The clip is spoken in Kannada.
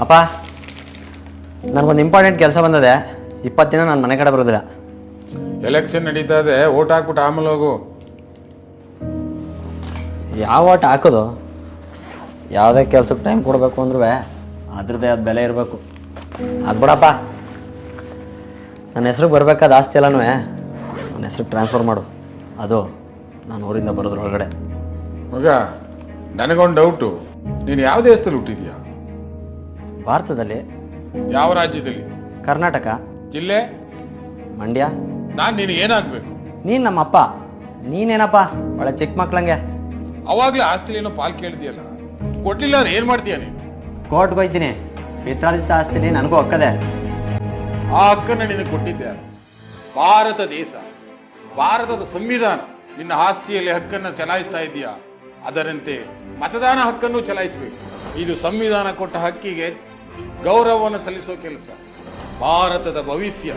ಅಪ್ಪ ನನಗೊಂದು ಇಂಪಾರ್ಟೆಂಟ್ ಕೆಲಸ ಬಂದದೆ. ಇಪ್ಪತ್ತು ದಿನ ನಾನು ಮನೆ ಕಡೆ ಬರೋದಿಲ್ಲ. ಎಲೆಕ್ಷನ್ ನಡೀತಾ ಇದೆ ಓಟ್ ಹಾಕ್ಬಿಟ್ಟು ಆಮೇಲೆ ಹೋಗು. ಯಾವ ಆಟ ಹಾಕೋದು? ಯಾವುದೇ ಕೆಲ್ಸಕ್ಕೆ ಟೈಮ್ ಕೊಡಬೇಕು ಅಂದ್ರೂ ಅದ್ರದ್ದೇ ಅದು ಬೆಲೆ ಇರಬೇಕು. ಅದು ಬಿಡಪ್ಪ. ನನ್ನ ಹೆಸ್ರಿಗೆ ಬರಬೇಕಾದ ಆಸ್ತಿ ಎಲ್ಲನೂ ನನ್ನ ಹೆಸ್ರಿಗೆ ಟ್ರಾನ್ಸ್ಫರ್ ಮಾಡು. ಅದು ನಾನು ಊರಿಂದ ಬರೋದ್ರೊಳಗಡೆ. ಮಗ ನನಗೊಂದು ಡೌಟು ನೀನು ಯಾವ ದೇಶದಲ್ಲಿ ಹುಟ್ಟಿದ್ಯಾ? ಭಾರತದಲ್ಲಿ? ಯಾವ ರಾಜ್ಯದಲ್ಲಿ? ಕರ್ನಾಟಕ. ಜಿಲ್ಲೆ ಮಂಡ್ಯ. ನಾನು ನೀನು ಏನಾಗಬೇಕು? ನೀನು ನಮ್ಮಪ್ಪ. ನೀನೇನಪ್ಪ? ಒಳ್ಳೆ ಚಿಕ್ಕ ಮಕ್ಳಂಗೆ. ಅವಾಗಲೇ ಆಸ್ತಿಲಿ ಏನೋ ಪಾಲ್ ಕೇಳಿದ್ಯಲ್ಲ? ಕೊಡ್ಲಿಲ್ಲ ಅಂದ್ರೆ ಏನು ಮಾಡ್ತೀಯ ನೀನು? ಕೋರ್ಟ್ಗೆ ಹೋಯ್ತೀನಿ. ಪಿತ್ರಾರ್ಜಿತ ಆಸ್ತಿಲಿ ನನಗೂ ಒಕ್ಕದೆ. ಆ ಹಕ್ಕನ್ನು ನಿನಗೆ ಕೊಟ್ಟಿದ್ದೆ ಭಾರತ ದೇಶ. ಭಾರತದ ಸಂವಿಧಾನ. ನಿನ್ನ ಆಸ್ತಿಯಲ್ಲಿ ಹಕ್ಕನ್ನು ಚಲಾಯಿಸ್ತಾ ಇದೆಯಾ ಅದರಂತೆ ಮತದಾನ ಹಕ್ಕನ್ನು ಚಲಾಯಿಸಬೇಕು. ಇದು ಸಂವಿಧಾನ ಕೊಟ್ಟ ಹಕ್ಕಿಗೆ ಗೌರವವನ್ನು ಸಲ್ಲಿಸೋ ಕೆಲಸ. ಭಾರತದ ಭವಿಷ್ಯ.